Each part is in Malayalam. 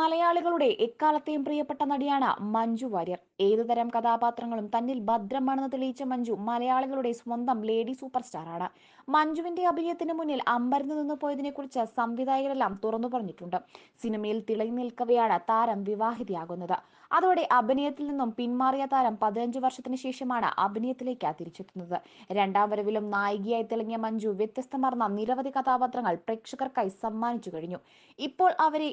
മലയാളികളുടെ എക്കാലത്തെയും പ്രിയപ്പെട്ട നടിയാണ് മഞ്ജു വാര്യർ. ഏതുതരം കഥാപാത്രങ്ങളും തന്നിൽ ഭദ്രമാണെന്ന് തെളിയിച്ച മഞ്ജു മലയാളികളുടെ സ്വന്തം ലേഡി സൂപ്പർ സ്റ്റാറാണ് മഞ്ജുവിന്റെ അഭിനയത്തിന് മുന്നിൽ അമ്പരന്ന് നിന്നു പോയതിനെക്കുറിച്ച് സംവിധായകരെല്ലാം തുറന്നു പറഞ്ഞിട്ടുണ്ട്. സിനിമയിൽ തിളങ്ങി നിൽക്കവെയാണ് താരം വിവാഹിതയാകുന്നത്. അതോടെ അഭിനയത്തിൽ നിന്നും പിന്മാറിയ താരം പതിനഞ്ച് വർഷത്തിന് ശേഷമാണ് അഭിനയത്തിലേക്ക് തിരിച്ചെത്തുന്നത് രണ്ടാം വരവിലും നായികയായി തിളങ്ങിയ മഞ്ജു വ്യത്യസ്തമാർന്ന നിരവധി കഥാപാത്രങ്ങൾ പ്രേക്ഷകർക്കായി സമ്മാനിച്ചു കഴിഞ്ഞു. ഇപ്പോൾ അവരെ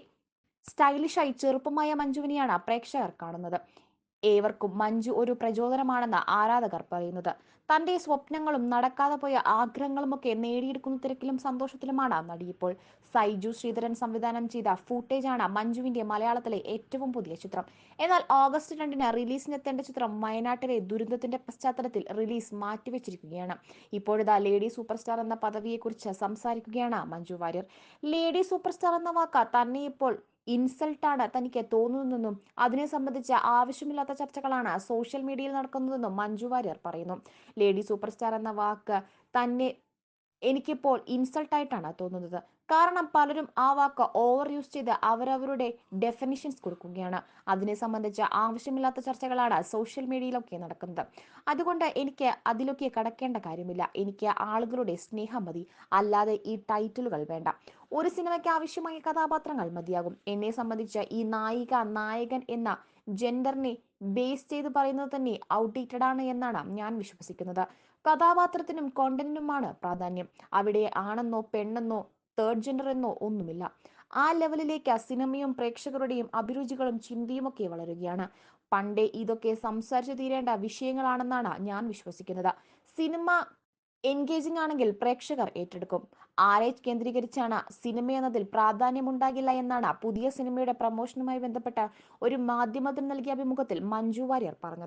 സ്റ്റൈലിഷായി ചെറുപ്പമായ മഞ്ജുവിനെയാണ് പ്രേക്ഷകർ കാണുന്നത്. ഏവർക്കും മഞ്ജു ഒരു പ്രചോദനമാണെന്ന് ആരാധകർ പറയുന്നത്. തന്റെ സ്വപ്നങ്ങളും നടക്കാതെ പോയ ആഗ്രഹങ്ങളും ഒക്കെ നേടിയെടുക്കുന്ന തിരക്കിലും സന്തോഷത്തിലുമാണ് നടി ഇപ്പോൾ. സൈജു ശ്രീധരൻ സംവിധാനം ചെയ്ത ഫൂട്ടേജാണ് മഞ്ജുവിന്റെ മലയാളത്തിലെ ഏറ്റവും പുതിയ ചിത്രം. എന്നാൽ ഓഗസ്റ്റ് രണ്ടിന് റിലീസിനെത്തേണ്ട ചിത്രം വയനാട്ടിലെ ദുരന്തത്തിന്റെ പശ്ചാത്തലത്തിൽ റിലീസ് മാറ്റിവെച്ചിരിക്കുകയാണ്. ഇപ്പോഴിതാ ലേഡി സൂപ്പർ സ്റ്റാർ എന്ന പദവിയെക്കുറിച്ച് സംസാരിക്കുകയാണ് Manju Warrier. Lady super star എന്ന വാക്ക് തന്നെ ഇപ്പോൾ ഇൻസൾട്ടാണ് തനിക്ക് തോന്നുന്നതെന്നും അതിനെ സംബന്ധിച്ച് ആവശ്യമില്ലാത്ത ചർച്ചകളാണ് സോഷ്യൽ മീഡിയയിൽ നടക്കുന്നതെന്നും മഞ്ജു വാര്യർ പറയുന്നു. ലേഡി സൂപ്പർ സ്റ്റാർ എന്ന വാക്ക് തന്നെ എനിക്കിപ്പോൾ ഇൻസൾട്ടായിട്ടാണ് തോന്നുന്നത്. കാരണം പലരും ആ വാക്ക് ഓവർ യൂസ് ചെയ്ത് അവരവരുടെ ഡെഫിനിഷൻസ് കൊടുക്കുകയാണ്. അതിനെ സംബന്ധിച്ച് ആവശ്യമില്ലാത്ത ചർച്ചകളാണ് സോഷ്യൽ മീഡിയയിലൊക്കെ നടക്കുന്നത്. അതുകൊണ്ട് എനിക്ക് അതിലൊക്കെ കടക്കേണ്ട കാര്യമില്ല. എനിക്ക് ആളുകളുടെ സ്നേഹം മതി. അല്ലാതെ ഈ ടൈറ്റിലുകൾ വേണ്ട. ഒരു സിനിമയ്ക്ക് ആവശ്യമായ കഥാപാത്രങ്ങൾ മതിയാകും. എന്നെ സംബന്ധിച്ച് ഈ നായിക നായകൻ എന്ന ജെൻഡറിനെ ബേസ് ചെയ്ത് പറയുന്നത് തന്നെ ഔട്ട്ഡേറ്റഡ് ആണ് എന്നാണ് ഞാൻ വിശ്വസിക്കുന്നത്. കഥാപാത്രത്തിനും കോണ്ടന്റിനുമാണ് പ്രാധാന്യം. അവിടെ ആണെന്നോ പെണ്ണെന്നോ തേർഡ് ജെൻഡർ എന്നോ ഒന്നുമില്ല. ആ ലെവലിലേക്ക് സിനിമയും പ്രേക്ഷകരുടെയും അഭിരുചികളും ചിന്തയുമൊക്കെ വളരുകയാണ്. പണ്ടേ ഇതൊക്കെ സംസാരിച്ചു തീരേണ്ട വിഷയങ്ങളാണെന്നാണ് ഞാൻ വിശ്വസിക്കുന്നത്. സിനിമ എൻഗേജിംഗ് ആണെങ്കിൽ പ്രേക്ഷകർ ഏറ്റെടുക്കും. ആരെ കേന്ദ്രീകരിച്ചാണ് സിനിമ എന്നതിൽ പ്രാധാന്യമുണ്ടാകില്ല എന്നാണ് പുതിയ സിനിമയുടെ പ്രമോഷനുമായി ബന്ധപ്പെട്ട ഒരു മാധ്യമത്തിന് നൽകിയ അഭിമുഖത്തിൽ മഞ്ജു വാര്യർ പറഞ്ഞത്.